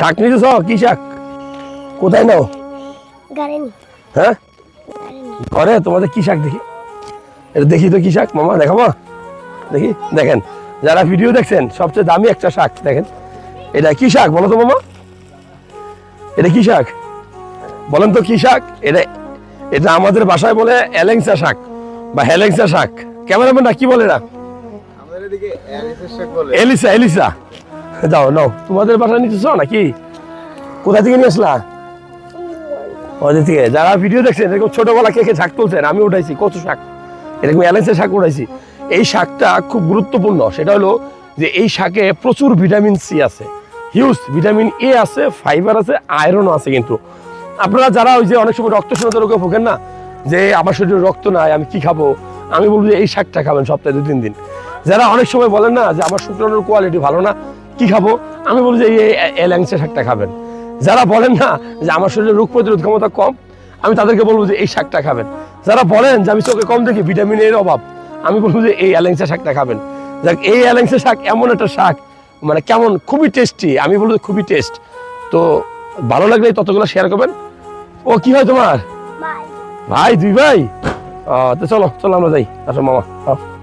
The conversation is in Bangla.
শাক নিতেছ কি শাক? কোথায় নাও? হ্যাঁ? ঘরে? তোমাদের কি শাক দেখি? এটা দেখি তো কি শাক? মামা দেখাবো দেখি? দেখেন যারা ভিডিও দেখছেন সবচেয়ে দামি একটা শাক দেখেন। এটা কি শাক বলো তো মামা? এটা কি শাক? বলেন তো কি শাক? এটা এটা আমাদের বাসায় বলে এলেংসা শাক বা হেলেংসা শাক। ক্যামেরাম্যান না কি বলে না আমাদের এদিকে অ্যালিসের শাক বলে। Elisa Elisa. যাও, নাও। তোমাদের বাসায় নিতেছ নাকি? কোথা থেকে নিয়ে আসলা? ওদের থেকে। যারা ভিডিও দেখছেন এরকম ছোটবেলা কে কে শাক তুলছেন? আমি উঠাইছি, কচু শাক। এরকম এলাচের শাক উঠাইছি। এই শাকটা খুব গুরুত্বপূর্ণ। সেটা হলো যে এই শাকে প্রচুর ভিটামিন সি আছে। হিউজ ভিটামিন এ আছে, ফাইবার আছে আয়রনও আছে কিন্তু। আপনারা যারা ওই যে অনেক সময় রক্ত শূন্যতা রোগে ভোগেন না, যে আমার শরীরে রক্ত নাই, আমি কি খাব? আমি বলব যে এই শাকটা খাবেন সপ্তাহে দু তিন দিন। যারা অনেক সময় বলেন না যে আমার শুক্রাণুর কোয়ালিটি ভালো না কি খাব? আমি বলব যে এই এলাংসা শাকটা খাবেন। যারা বলেন না যে আমার শরীরে রোগ প্রতিরোধ ক্ষমতা কম আমি তাদেরকে বলব যে এই শাকটা খাবেন। যারা বলেন যে আমি চোখে কম দেখি ভিটামিন এর অভাব আমি বলব যে এই অ্যালেংসা শাকটা খাবেন। যাক এই অ্যালেংসা শাক এমন একটা শাক মানে কেমন খুবই টেস্টি আমি বলব যে খুবই টেস্ট তো ভালো লাগলে ততগুলো শেয়ার করবেন। ও কি হয় তোমার? ভাই। দুই ভাই? আহ, তো চলো চলো আমরা যাই। আসো মামা।